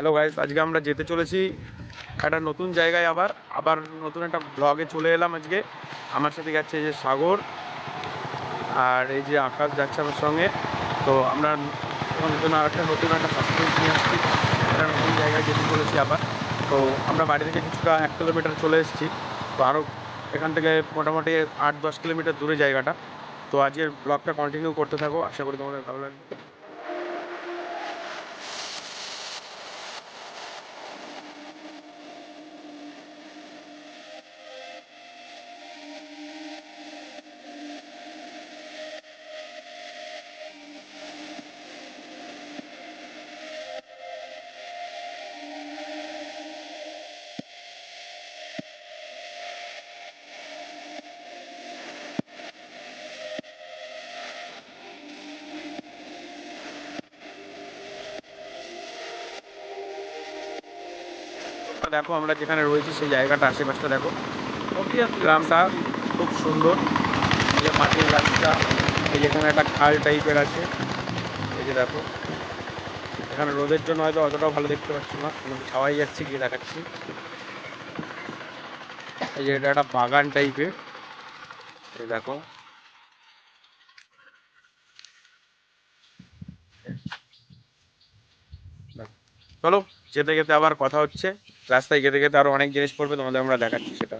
Hello guys আজকে আমরা যেতে চলেছি একটা নতুন জায়গায় আবার আবার নতুন একটা ব্লগে চলে এলাম আজকে। আমার সাথে যাচ্ছে এই যে সাগর আর এই যে আকাশ যাচ্ছে আমার সঙ্গে। তো আমরা নতুন আর একটা নতুন একটা সাসপেন্স নিয়ে আসছি। একটা নতুন জায়গায় যেতে চলেছি আবার। তো আমরা বাড়ি থেকে কিছুটা এক কিলোমিটার চলে এসেছি। তো আরও এখান থেকে মোটামুটি আট দশ কিলোমিটার দূরে জায়গাটা। তো আজকের ব্লগটা কন্টিনিউ করতে থাকো। আশা করি তোমাদের ভালো লাগবে। দেখো, আমরা যেখানে রয়েছি সেই জায়গাটা, আশেপাশটা দেখো। গ্রামটা খুব সুন্দর। এই যে মাটির রাস্তা, এই যেখানে একটা খাল টাইপের আছে। এই যে দেখো, এখানে রোদের জন্য হয়তো অতটাও ভালো দেখতে পাচ্ছি না। কিন্তু ছাওয়াই যাচ্ছে, গিয়ে দেখাচ্ছি। এই যে এটা একটা বাগান টাইপের এই দেখো। চলো যেতে যেতে আবার কথা হচ্ছে। রাস্তায় যেতে যেতে আরও অনেক জিনিস পড়বে তোমাদের আমরা দেখাচ্ছি সেটা।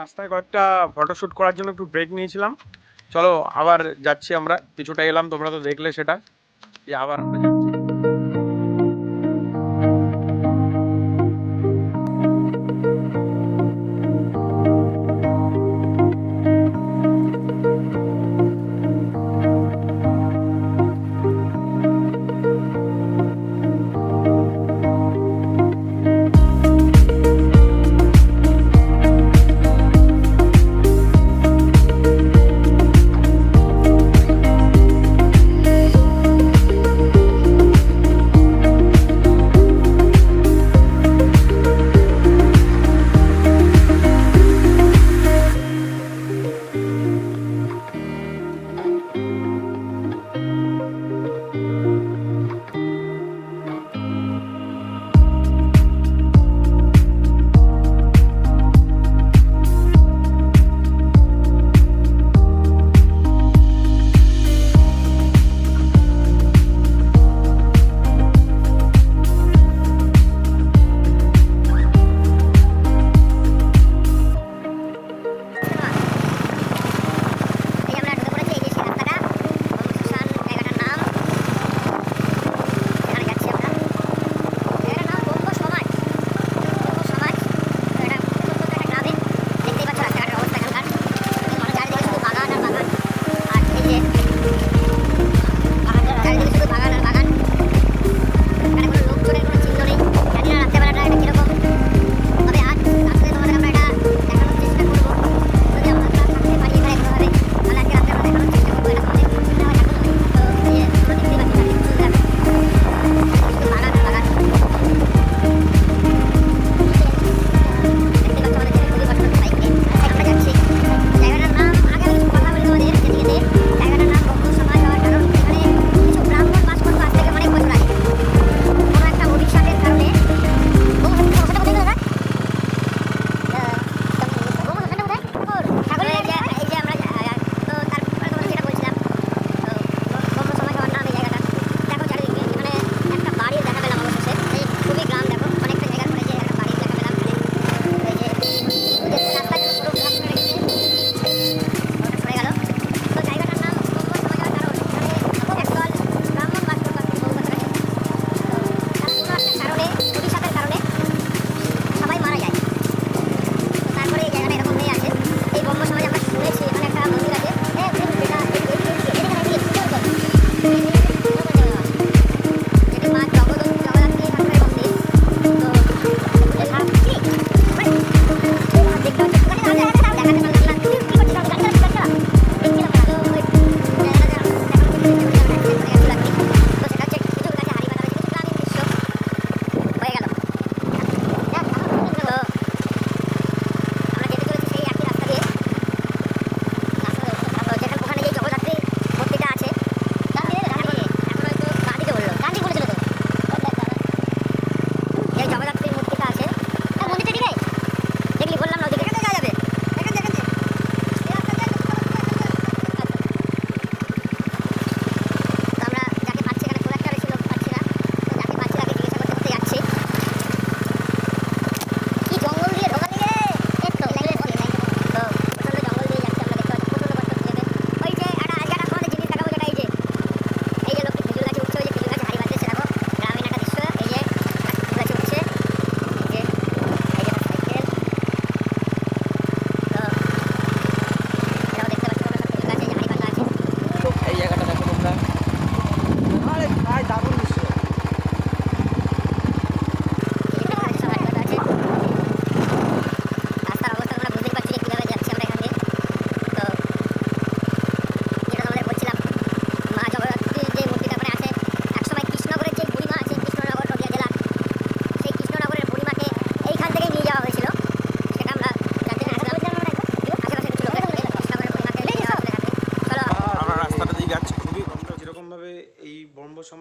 রাস্তায় কয়েকটা ফটোশ্যুট করার জন্য একটু ব্রেক নিয়েছিলাম। চলো আবার যাচ্ছি আমরা কিছুটা এলাম, তোমরা তো দেখলে সেটা। যে আবার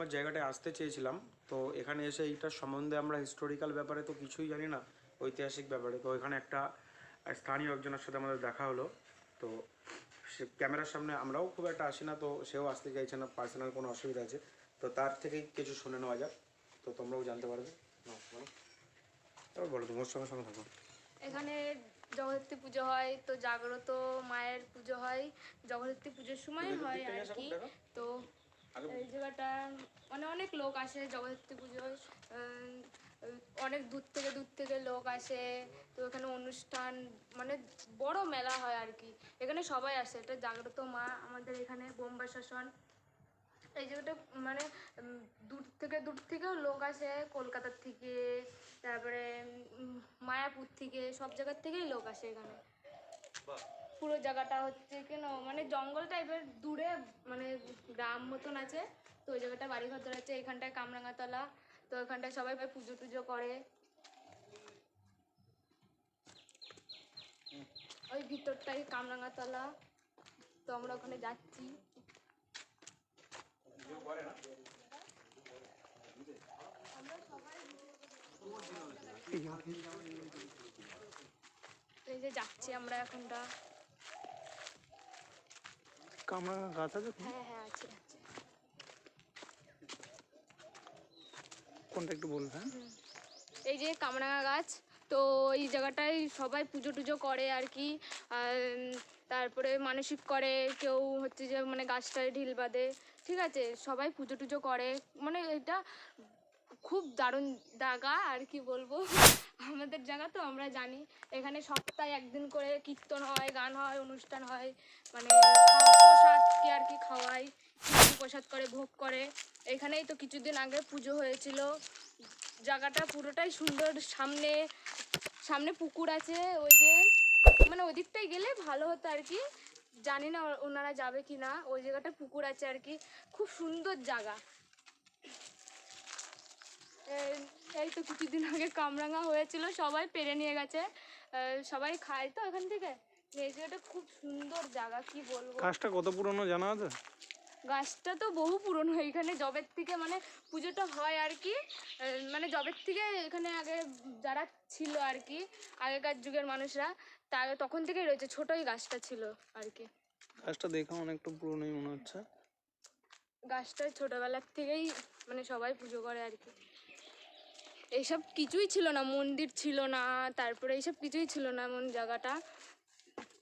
আমরা জায়গাটায় আসতে চেয়েছিলাম। তো এখানে এসে এইটার সম্বন্ধে আমরা হিস্টোরিক্যাল ব্যাপারে তো কিছুই জানি না ঐতিহাসিক ব্যাপারে। তো এখানে একটা স্থানীয় একজনের সাথে আমাদের দেখা হলো। তো সে ক্যামেরার সামনে আমরাও খুব একটা আসি না তো সেও আসতে চাইছে না পার্সোনাল কোনো অসুবিধা আছে। তো তার থেকেই কিছু শুনে নেওয়া যাক। তো তোমরাও জানতে পারবে। তারপর বলো। তোমার সঙ্গে সঙ্গে থাকো। এখানে জগদ্ধাত্রী পুজো হয় তো জাগ্রত মায়ের পুজো হয়। জগদ্ধাত্রী পুজোর সময় হয় আর কি। তো এই জায়গাটা মানে অনেক লোক আসে জগদ্ধাত্রী পুজোয়। অনেক দূর থেকে দূর থেকে লোক আসে। তো এখানে অনুষ্ঠান মানে বড় মেলা হয় আর কি। এখানে সবাই আসে এটা জাগ্রত মা আমাদের এখানে বোম্বা শাসন। এই জায়গাটা মানে দূর থেকে দূর থেকেও লোক আসে কলকাতার থেকে তারপরে মায়াপুর থেকে সব জায়গার থেকেই লোক আসে এখানে। পুরো জায়গাটা হচ্ছে কেন মানে জঙ্গল টাইপের দূরে মানে গ্রাম মতন আছে। তো ওই জায়গাটা বাড়ি ঘর আছে এখানটায় কামরাঙাতলা। তো এখানটায় সবাই ভাই পুজো টুজো করে। ওই ভিতরটাই কামরাঙাতলা। তো আমরা ওখানে যাচ্ছি। এই যে যাচ্ছি আমরা এখনটা। কামরা গাছ আছে হ্যাঁ হ্যাঁ আছে আছে। কোনটা একটু বলবে হ্যাঁ? এই যে কামরাঙা গাছ তো এই জায়গাটায় সবাই পুজো টুজো করে আর কি। তারপরে মানসিক করে কেউ হচ্ছে যে মানে গাছটায় ঢিল বাঁধে। ঠিক আছে সবাই পুজো টুজো করে। মানে এটা খুব দারুণ জায়গা আর কি বলব। আমাদের জায়গা তো আমরা জানি। এখানে সপ্তাহে একদিন করে কীর্তন হয়, গান হয়, অনুষ্ঠান হয়। মানে প্রসাদকে আর কি খাওয়াই প্রসাদ করে, ভোগ করে। এখানেই তো কিছুদিন আগে পুজো হয়েছিল। জায়গাটা পুরোটাই সুন্দর। সামনে সামনে পুকুর আছে। ওই যে মানে ওই দিকটায় গেলে ভালো হতো আর কি। জানি না ওনারা যাবে কি না। ওই জায়গাটা পুকুর আছে আর কি। খুব সুন্দর জায়গা। এই- তো কিছুদিন আগে কামরাঙা হয়েছিল সবাই পেরে নিয়ে গেছে। সবাই খায় তো এখান থেকে? এই জায়গাটা খুব সুন্দর জায়গা কি বলব? গাছটা কত পুরনো জানা আছে? গাছটা তো বহু পুরনো এখানে জবের থেকে মানে পুজোটা হয় আর কি। মানে জবের থেকে এখানে আগে যারা ছিল আর কি আগেকার যুগের মানুষরা তা তখন থেকেই রয়েছে ছোটই গাছটা ছিল আর কি। গাছটা দেখে অনেকটা পুরনোই মনে হচ্ছে। গাছটা ছোটবেলার থেকেই মানে সবাই পুজো করে আর কি। এইসব কিছুই ছিল না, মন্দির ছিল না, তারপরে এইসব কিছুই ছিল না এমন জায়গাটা।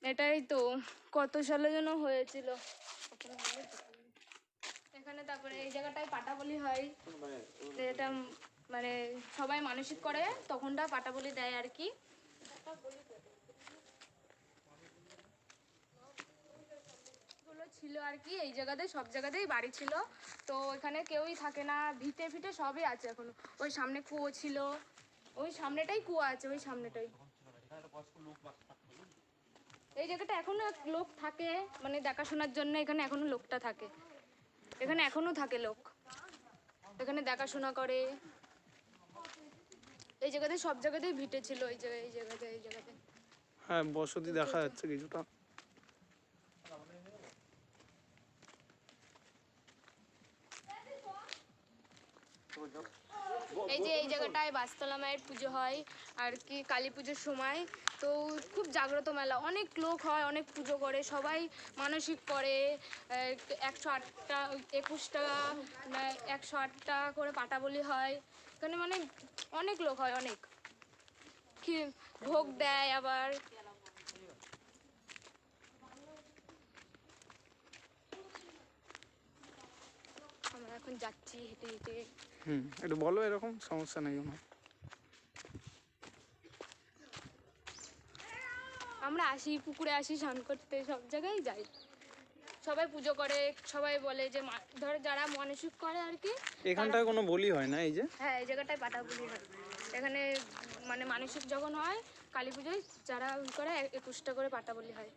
এটাই তো, কত সালে যেন হয়েছিল। এখানে তারপরে এই জায়গাটায় পাটাবলি হয়। এটা মানে সবাই মানসিক করে, তখনটা পাটা বলি দেয় আর কি গুলো ছিল আর কি, এই জায়গাতে সব জায়গাতেই বাড়ি ছিল। তো এখানে কেউই থাকে না, ভিটে ফিটে সবই আছে এখনও। ওই সামনে কুয়ো ছিল। ওই সামনেটাই কুয়ো আছে, ওই সামনেটাই। এই জায়গাটা এখনও লোক থাকে মানে দেখাশোনার জন্য এখানে এখনও লোকটা থাকে। এখানে এখনও থাকে লোক। এখানে দেখাশোনা করে। এই জায়গাতে সব জায়গাতেই ভিটে ছিল, এই জায়গায়, এই জায়গাতে এই জায়গাতে। হ্যাঁ বসতি দেখা যাচ্ছে কিছুটা। এই যে এই জায়গাটায় বাস্তলা মায়ের পুজো হয়, আর কি কালী পুজোর সময়। তো খুব জাগ্রত মেলা। অনেক লোক হয়, অনেক পুজো করে, সবাই মানসিক করে। একশো আটটা একুশ টাকা একশো আট টাকা করে পাটা বলি হয়। এখানে মানে অনেক লোক হয়, অনেক। ভোগ দেয় আবার। আমরা এখন যাচ্ছি হেঁটে হেঁটে। হুম একটু বলো এরকম সমস্যা নেই কোনো আমরা আসি পুকুরে আসি স্নান করতে সব জায়গায় যাই। সবাই পুজো করে সবাই বলে যে ধর যারা মানসিক করে আর কি এখানটায় কোনো বলি হয় না এই যে? হ্যাঁ এই জায়গাটায় পাতা বলি হয়। এখানে মানে মানসিক যখন হয় কালী পুজোয় যারা করে একুশটা করে পাটাবলি হয়।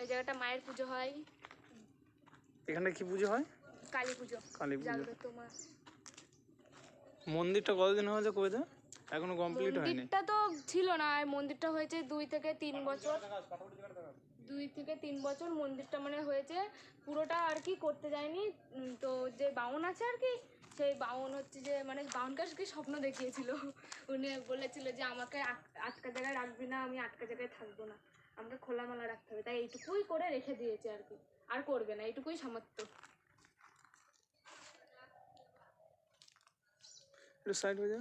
এই জায়গাটা মায়ের পুজো হয়। এখানে কি পুজো হয়? কালী পুজো কালী পুজো জাগ্রত মন্দিরটা কতদিন হয়েছে কবে এখনও কমপ্লিট হয়নি। মন্দিরটা তো ছিল না আর মন্দিরটা হয়েছে দুই থেকে তিন বছর। দুই থেকে তিন বছর মন্দিরটা মানে হয়েছে পুরোটা আর কি করতে যায়নি। তো যে বাউন আছে আর কি সেই বাউন হচ্ছে যে মানে বাউনকে স্বপ্ন দেখিয়েছিল। উনি বলেছিল যে আমাকে আটকা জায়গায় রাখবি না আমি আটকা জায়গায় থাকব না। আমাকে খোলামেলা রাখতে হবে। তাই এইটুকুই করে রেখে দিয়েছে আর কি। আর করবে না এইটুকুই সামর্থ্য। একটু সাইড হয়ে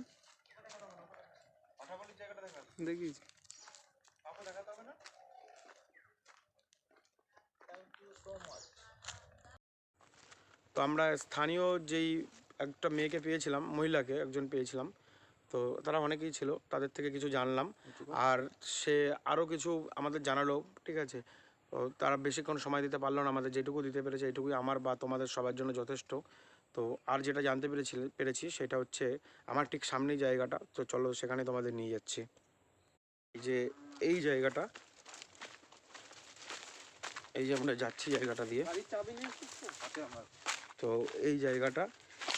দেখিয়েছি তো আমরা স্থানীয় যেই একটা মেয়েকে পেয়েছিলাম, মহিলাকে একজন পেয়েছিলাম, তো তারা অনেকেই ছিল, তাদের থেকে কিছু জানলাম। আর সে আরও কিছু আমাদের জানালো, ঠিক আছে? তারা বেশিক্ষণ সময় দিতে পারল না, আমাদের যেটুকু দিতে পেরেছে এইটুকুই আমার বা তোমাদের সবার জন্য যথেষ্ট। তো আর যেটা জানতে পেরেছি পেরেছি সেটা হচ্ছে আমার ঠিক সামনেই জায়গাটা তো চলো সেখানে তোমাদের নিয়ে যাচ্ছি। এই যে এই জায়গাটা এই যে আমরা যাচ্ছি জায়গাটা দিয়ে। তো? এই জায়গাটা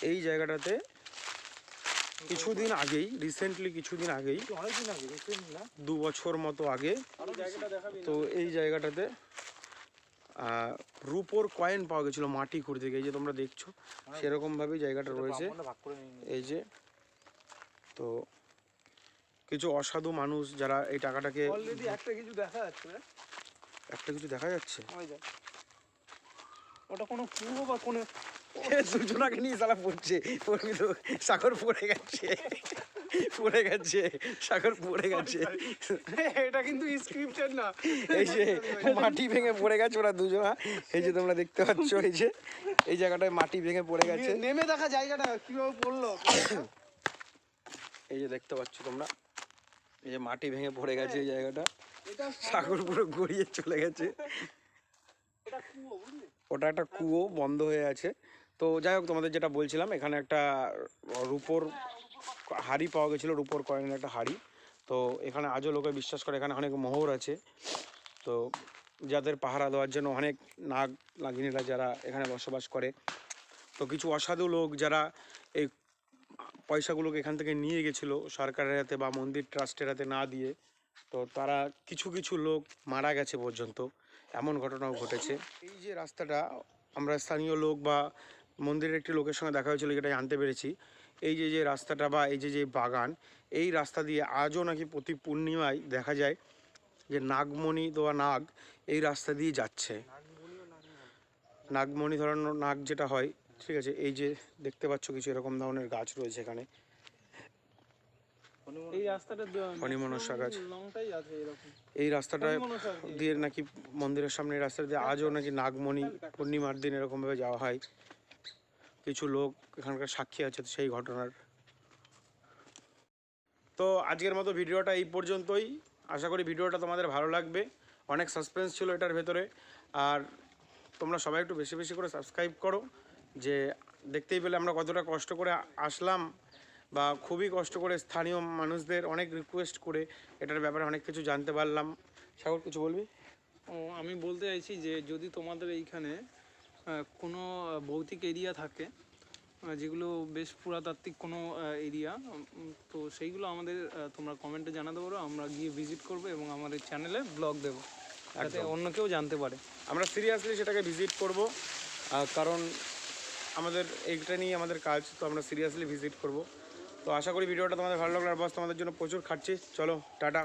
এই জায়গাটাতে কিছুদিন আগেই রিসেন্টলি কিছুদিন আগেই দু বছর মতো আগে তো এই জায়গাটাতে রুপোর কয়েন পাওয়া গেছিল মাটি খুঁড়তে গিয়ে এই যে তোমরা দেখছ সেরকমভাবেই জায়গাটা রয়েছে। এই যে তো কিছু অসাধু মানুষ যারা এই টাকাটাকে একটা কিছু দেখা যাচ্ছে একটা কিছু দেখা যাচ্ছে? ওটা কোনো কুয়ো বা কোনো দুজনাকে নিয়ে সালা পড়ছে পড়বি তো সাগর পড়ে গেছে। পড়ে গেছে সাগর পড়ে গেছে। এটা কিন্তু স্ক্রিপ্টেড না। এই যে মাটি ভেঙে পড়ে গেছে ওরা দুজনা। এই যে তোমরা দেখতে পাচ্ছ এই যে এই জায়গাটায় মাটি ভেঙে পড়ে গেছে। নেমে দেখা জায়গাটা কীভাবে পড়ল? এই যে দেখতে পাচ্ছ তোমরা এই যে মাটি ভেঙে পড়ে গেছে এই জায়গাটা। সাগর। পুরো গড়িয়ে চলে গেছে। ওটা একটা কুয়ো বন্ধ হয়ে আছে। তো যাই হোক তোমাদের যেটা বলছিলাম এখানে একটা রুপোর হাড়ি পাওয়া গেছিল, রুপোর কয়েনের একটা হাড়ি। তো এখানে আজও লোকে বিশ্বাস করে, এখানে অনেক মোহর আছে। তো যাদের পাহারা দেওয়ার জন্য অনেক নাগ নাগিনীরা যারা এখানে বসবাস করে। তো কিছু অসাধু লোক যারা এই পয়সাগুলোকে এখান থেকে নিয়ে গেছিল সরকারের হাতে বা মন্দির ট্রাস্টের হাতে না দিয়ে, তো তারা কিছু কিছু লোক মারা গেছে পর্যন্ত। এমন ঘটনাও ঘটেছে। এই যে রাস্তাটা, আমরা স্থানীয় লোক বা মন্দিরের একটি লোকের সঙ্গে দেখা হয়েছিল, যেটা জানতে পেরেছি। এই যে যে রাস্তাটা বা এই যে যে বাগান এই রাস্তা দিয়ে আজও নাকি প্রতি পূর্ণিমায় দেখা যায় যে নাগমণি দেওয়া নাগ এই রাস্তা দিয়ে যাচ্ছে নাগমণি ধরানো নাগ যেটা হয় ঠিক আছে এই যে দেখতে পাচ্ছ কিছু এরকম ধরনের গাছ রয়েছে এখানে এই রাস্তাটা গাছ। এই কি। দিয়ে নাকি মন্দিরের সামনে এই রাস্তা দিয়ে আজও নাকি নাগমণি পূর্ণিমার দিন এরকমভাবে যাওয়া হয় কিছু লোক এখানকার সাক্ষী আছে সেই ঘটনার। তো আজকের মতো ভিডিওটা এই পর্যন্তই। আশা করি ভিডিওটা তোমাদের ভালো লাগবে। অনেক সাসপেন্স ছিল এটার ভেতরে। আর তোমরা সবাই একটু বেশি বেশি করে সাবস্ক্রাইব করো, যে দেখতেই পেলে আমরা কতটা কষ্ট করে আসলাম বা খুবই কষ্ট করে স্থানীয় মানুষদের অনেক রিকোয়েস্ট করে এটার ব্যাপারে অনেক কিছু জানতে পারলাম। সাগর, কিছু বলবি? ও, আমি বলতে চাইছি যে যদি তোমাদের এইখানে কোনো ভৌতিক এরিয়া থাকে যেগুলো বেশ পুরাতাত্ত্বিক কোনো এরিয়া তো সেইগুলো আমাদের তোমরা কমেন্টে জানাতে পারো আমরা গিয়ে ভিজিট করব এবং আমাদের চ্যানেলে ব্লগ দেবো যাতে অন্য কেউ জানতে পারে। আমরা সিরিয়াসলি সেটাকে ভিজিট করব কারণ আমাদের এইটা নিয়ে আমাদের কাজ তো আমরা সিরিয়াসলি ভিজিট করব। তো আশা করি ভিডিওটা তোমাদের ভালো লাগল আর বস তোমাদের জন্য প্রচুর খাচ্ছি চলো টাটা।